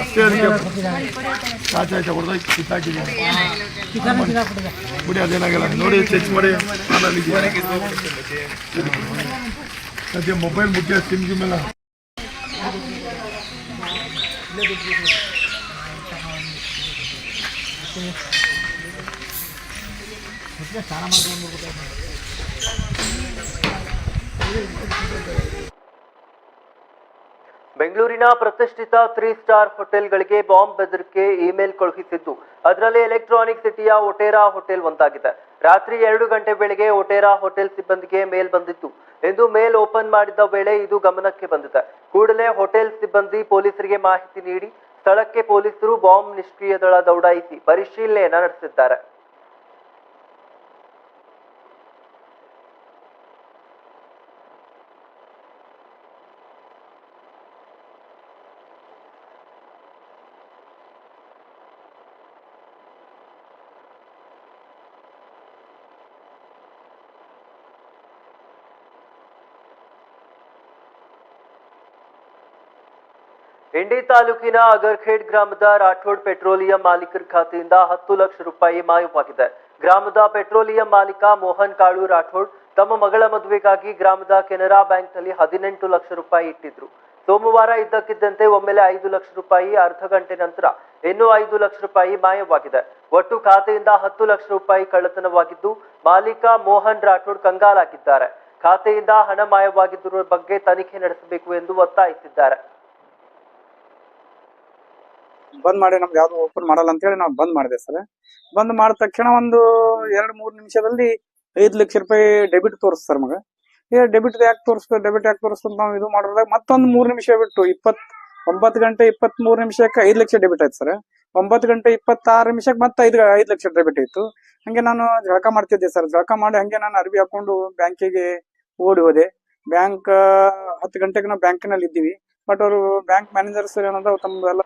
Speaker 8: ಅಷ್ಟೇ ತುಂಬ ಕಿತ್ತಾಕಿದ್ದೀನಿ.
Speaker 5: ಚಿಕನ್ ಸಿಗಾಕ್ಬಿಟ್ಟಿದೆ
Speaker 8: ಬಿಡಿ. ಅದೇನಾಗಲ್ಲ. ನೋಡಿ ಚೆಕ್ ಮಾಡಿ. ಸದ್ಯ ಮೊಬೈಲ್ ಮುಖ್ಯ ಸಿಮ್ ಗಿಮ್ ಎಲ್ಲ.
Speaker 1: ಬೆಂಗಳೂರಿನ ಪ್ರತಿಷ್ಠಿತ ತ್ರೀ ಸ್ಟಾರ್ ಹೋಟೆಲ್ಗಳಿಗೆ ಬಾಂಬ್ ಬೆದರಿಕೆ ಇಮೇಲ್ ಕಳುಹಿಸಿದ್ದು. ಅದರಲ್ಲಿ ಎಲೆಕ್ಟ್ರಾನಿಕ್ ಸಿಟಿಯ ಒಟೇರಾ ಹೋಟೆಲ್ ಒಂದಾಗಿದೆ. ರಾತ್ರಿ ಎರಡು ಗಂಟೆ ವೇಳೆಗೆ ಒಟೇರಾ ಹೋಟೆಲ್ ಸಿಬ್ಬಂದಿಗೆ ಮೇಲ್ ಬಂದಿತ್ತು. ಎಂದು ಮೇಲ್ ಓಪನ್ ಮಾಡಿದ ವೇಳೆ ಇದು ಗಮನಕ್ಕೆ ಬಂದಿದೆ. ಕೂಡಲೇ ಹೋಟೆಲ್ ಸಿಬ್ಬಂದಿ ಪೊಲೀಸರಿಗೆ ಮಾಹಿತಿ ನೀಡಿ, ಸ್ಥಳಕ್ಕೆ ಪೊಲೀಸರು ಬಾಂಬ್ ನಿಷ್ಕ್ರಿಯ ದಳ ದೌಡಾಯಿಸಿ ಪರಿಶೀಲನೆಯನ್ನ ನಡೆಸಿದ್ದಾರೆ. ಇಂಡಿ ತಾಲೂಕಿನ ಅಗರ್ಖೇಡ್ ಗ್ರಾಮದ ರಾಠೋಡ್ ಪೆಟ್ರೋಲಿಯಂ ಮಾಲೀಕರ ಖಾತೆಯಿಂದ ಹತ್ತು ಲಕ್ಷ ರೂಪಾಯಿ ಮಾಯವಾಗಿದೆ. ಗ್ರಾಮದ ಪೆಟ್ರೋಲಿಯಂ ಮಾಲೀಕ ಮೋಹನ್ ಕಾಳು ರಾಠೋಡ್ ತಮ್ಮ ಮಗಳ ಮದುವೆಗಾಗಿ ಗ್ರಾಮದ ಕೆನರಾ ಬ್ಯಾಂಕ್ನಲ್ಲಿ ಹದಿನೆಂಟು ಲಕ್ಷ ರೂಪಾಯಿ ಇಟ್ಟಿದ್ರು. ಸೋಮವಾರ ಇದ್ದಕ್ಕಿದ್ದಂತೆ ಒಮ್ಮೆಲೆ ಐದು ಲಕ್ಷ ರೂಪಾಯಿ ಅರ್ಧ ಗಂಟೆ ನಂತರ ಇನ್ನೂ ಐದು ಲಕ್ಷ ರೂಪಾಯಿ ಮಾಯವಾಗಿದೆ. ಒಟ್ಟು ಖಾತೆಯಿಂದ ಹತ್ತು ಲಕ್ಷ ರೂಪಾಯಿ ಕಳ್ಳತನವಾಗಿದ್ದು, ಮಾಲೀಕ ಮೋಹನ್ ರಾಠೋಡ್ ಕಂಗಾಲಾಗಿದ್ದಾರೆ. ಖಾತೆಯಿಂದ ಹಣ ಮಾಯವಾಗಿದ್ದರ ಬಗ್ಗೆ ತನಿಖೆ ನಡೆಸಬೇಕು ಎಂದು ಒತ್ತಾಯಿಸಿದ್ದಾರೆ.
Speaker 11: ಬಂದ್ ಮಾಡಿ ನಮ್ಗೆ ಯಾವ್ದು ಓಪನ್ ಮಾಡಲ್ಲ ಅಂತ ಹೇಳಿ ನಾವು ಬಂದ್ ಮಾಡಿದೆ ಸರ್. ಬಂದ್ ಮಾಡಿದ ತಕ್ಷಣ ಒಂದು ಎರಡ್, ಮೂರ್ ನಿಮಿಷದಲ್ಲಿ ಐದ್ ಲಕ್ಷ ರೂಪಾಯಿ ಡೆಬಿಟ್ ತೋರಿಸ್ ಸರ್ ಮಗ ಏ ಡೆಬಿಟ್ ಯಾಕೆ ತೋರಿಸ್ಬೇಕು ಡೆಬಿಟ್ ಯಾಕೆ ತೋರಿಸ್ತು ನಾವು ಇದು ಮಾಡಿದಾಗ ಮತ್ತೊಂದು ಮೂರ್ ನಿಮಿಷ ಬಿಟ್ಟು ಇಪ್ಪತ್ ಒಂಬತ್ತು ಗಂಟೆ ಇಪ್ಪತ್ ಮೂರ್ ನಿಮಿಷಕ್ಕೆ ಐದ್ ಲಕ್ಷ ಡೆಬಿಟ್ ಆಯ್ತು ಸರ್. ಒಂಬತ್ತು ಗಂಟೆ ಇಪ್ಪತ್ತಾರು ನಿಮಿಷಕ್ಕೆ ಮತ್ತೆ ಐದು, ಐದ್ ಲಕ್ಷ ಡೆಬಿಟ್ ಇತ್ತು ಹಂಗೆ ನಾನು ಜಳಕ ಮಾಡ್ತಿದ್ದೆ ಸರ್. ಜಳಕ ಮಾಡಿ ಹಂಗೆ ನಾನು ಅರ್ಬಿ ಹಾಕೊಂಡು ಬ್ಯಾಂಕಿಗೆ ಓಡಿ ಹೋದೆ. ಬ್ಯಾಂಕ್ ಹತ್ತು ಗಂಟೆಗೆ ನಾವು ಬ್ಯಾಂಕಿನಲ್ಲಿ ಇದ್ದೀವಿ ಬಟ್ ಅವರು ಬ್ಯಾಂಕ್ ಮ್ಯಾನೇಜರ್ ಸರ್ ಏನಂದ್ರೆ ತಮ್ದೆಲ್ಲ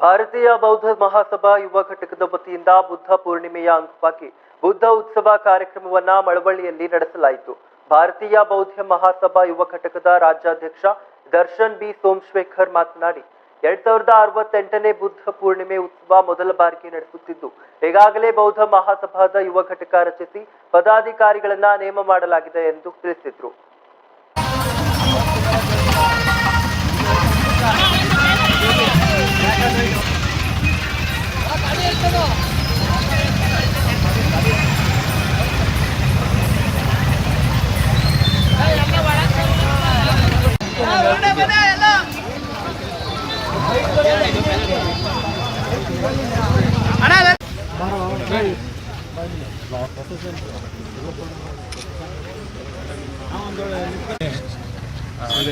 Speaker 1: ಭಾರತೀಯ ಬೌದ್ಧ ಮಹಾಸಭಾ ಯುವ ಘಟಕದ ವತಿಯಿಂದ ಬುದ್ಧ ಪೂರ್ಣಿಮೆಯ ಅಂಗವಾಗಿ ಬುದ್ಧ ಉತ್ಸವ ಕಾರ್ಯಕ್ರಮವನ್ನ ಮಳವಳ್ಳಿಯಲ್ಲಿ ನಡೆಸಲಾಯಿತು. ಭಾರತೀಯ ಬೌದ್ಧ ಮಹಾಸಭಾ ಯುವ ಘಟಕದ ರಾಜ್ಯಾಧ್ಯಕ್ಷ ದರ್ಶನ್ ಬಿ. ಸೋಮಶೇಖರ್ ಮಾತನಾಡಿ, ಎರಡ್ ಸಾವಿರದ ಅರವತ್ತೆಂಟನೇ ಬುದ್ಧ ಪೂರ್ಣಿಮೆ ಉತ್ಸವ ಮೊದಲ ಬಾರಿಗೆ ನಡೆಸುತ್ತಿದ್ದು, ಈಗಾಗಲೇ ಬೌದ್ಧ ಮಹಾಸಭಾದ ಯುವ ಘಟಕ ರಚಿಸಿ ಪದಾಧಿಕಾರಿಗಳನ್ನ ನೇಮ ಮಾಡಲಾಗಿದೆ ಎಂದು ತಿಳಿಸಿದ್ರು.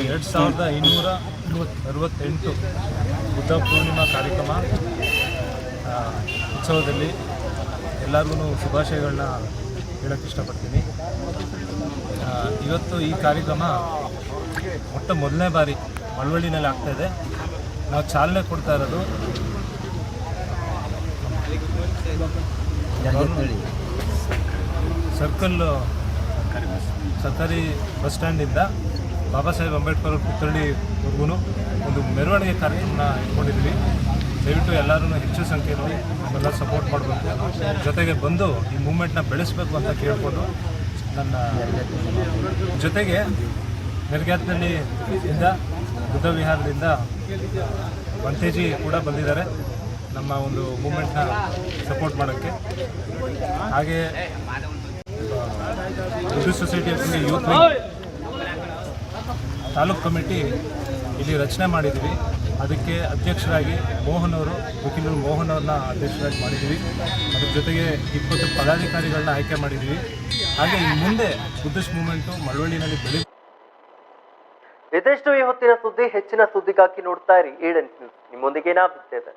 Speaker 12: ಎರಡು ಸಾವಿರದ ಇನ್ನೂರ ಅರವತ್ ಅರವತ್ತೆಂಟು ಬುದ್ಧ ಪೂರ್ಣಿಮಾ ಕಾರ್ಯಕ್ರಮ. ಉತ್ಸವದಲ್ಲಿ ಎಲ್ಲರಿಗೂ ಶುಭಾಶಯಗಳನ್ನ ಹೇಳೋಕ್ಕೆ ಇಷ್ಟಪಡ್ತೀನಿ. ಇವತ್ತು ಈ ಕಾರ್ಯಕ್ರಮ ಮೊಟ್ಟ ಮೊದಲನೇ ಬಾರಿ ಮಳವಳ್ಳಿನಲ್ಲಿ ಆಗ್ತಾಯಿದೆ ನಾವು ಚಾಲನೆ ಕೊಡ್ತಾ ಇರೋದು ಸರ್ಕಲ್ ಸರ್ಕಾರಿ ಬಸ್ ಸ್ಟ್ಯಾಂಡಿಂದ ಬಾಬಾ ಸಾಹೇಬ್ ಅಂಬೇಡ್ಕರ್ ಅವ್ರ ಒಂದು ಮೆರವಣಿಗೆ ಕಾರ್ಯಕ್ರಮನ ಇಟ್ಕೊಂಡಿದ್ವಿ ದಯವಿಟ್ಟು ಎಲ್ಲರೂ ಹೆಚ್ಚು ಸಂಖ್ಯೆಯಲ್ಲಿ ನಮ್ಮೆಲ್ಲ ಸಪೋರ್ಟ್ ಮಾಡಬೇಕು. ಜೊತೆಗೆ ಬಂದು ಈ ಮೂಮೆಂಟ್ನ ಬೆಳೆಸಬೇಕು ಅಂತ ಕೇಳಿಕೊಂಡು ನನ್ನ ಜೊತೆಗೆ ನೆರಗ್ಯಾತ್ನಳ್ಳಿ ಇಂದ ಬುದ್ಧ ವಿಹಾರದಿಂದ ಮಂತೇಜಿ ಕೂಡ ಬಂದಿದ್ದಾರೆ ನಮ್ಮ ಒಂದು ಮೂಮೆಂಟ್ನ ಸಪೋರ್ಟ್ ಮಾಡೋಕ್ಕೆ. ಹಾಗೆ ಯುದ್ಧ society of India youth taluk committee ಇಲ್ಲಿ ರಚನೆ ಮಾಡಿದ್ವಿ. ಅದಕ್ಕೆ ಅಧ್ಯಕ್ಷರಾಗಿ ಮೋಹನ್ ಅವರು, ವಕೀಲರು ಮೋಹನ್ ಅವ್ರನ್ನ ಅಧ್ಯಕ್ಷರಾಗಿ ಮಾಡಿದ್ದೀವಿ. ಅದ್ರ ಜೊತೆಗೆ ಇಪ್ಪತ್ತು ಪದಾಧಿಕಾರಿಗಳನ್ನ ಆಯ್ಕೆ ಮಾಡಿದ್ದೀವಿ. ಹಾಗೆ ಈ ಮುಂದೆ ಬುದ್ಧಿಸ್ಟ್ ಮೂಮೆಂಟು ಮಳವಳ್ಳಿನಲ್ಲಿ ಬೆಳೆ
Speaker 1: ಇದಿಷ್ಟು ಈ ಹೊತ್ತಿನ ಸುದ್ದಿ, ಹೆಚ್ಚಿನ ಸುದ್ದಿಗಾಗಿ ನೋಡ್ತಾ ಇರಿ ಏಡೆನ್ಸ್ ನ್ಯೂಸ್. ನಿಮ್ಮೊಂದಿಗೆ ನಾ ಬಿದ್ದೇವೆ